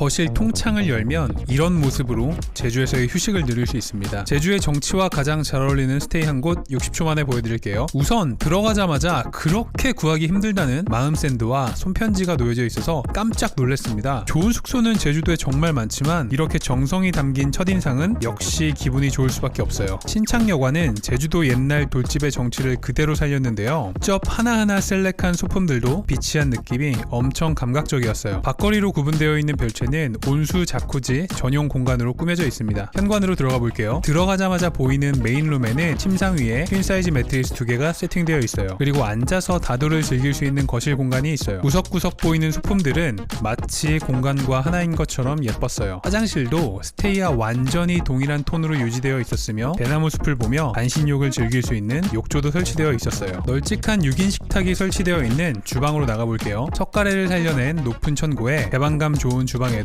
거실 통창을 열면 이런 모습으로 제주에서의 휴식을 누릴 수 있습니다. 제주의 정치와 가장 잘 어울리는 스테이 한 곳 60초 만에 보여드릴게요. 우선 들어가자마자 그렇게 구하기 힘들다는 마음 샌드와 손편지가 놓여져 있어서 깜짝 놀랐습니다. 좋은 숙소는 제주도에 정말 많지만 이렇게 정성이 담긴 첫인상은 역시 기분이 좋을 수밖에 없어요. 신창여관은 제주도 옛날 돌집의 정치를 그대로 살렸는데요. 직접 하나하나 셀렉한 소품들도 비치한 느낌이 엄청 감각적이었어요. 밖거리로 구분되어 있는 별채는 온수 자쿠지 전용 공간으로 꾸며져 있습니다. 현관으로 들어가 볼게요. 들어가자마자 보이는 메인룸에는 침상 위에 퀸 사이즈 매트리스 두 개가 세팅되어 있어요. 그리고 앉아서 다도를 즐길 수 있는 거실 공간이 있어요. 구석구석 보이는 소품들은 마치 공간과 하나인 것처럼 예뻤어요. 화장실도 스테이와 완전히 동일한 톤으로 유지되어 있었으며 대나무 숲을 보며 반신욕을 즐길 수 있는 욕조도 설치되어 있었어요. 널찍한 6인 식탁이 설치되어 있는 주방으로 나가볼게요. 석가래를 살려낸 높은 천고에 개방감 좋은 주방에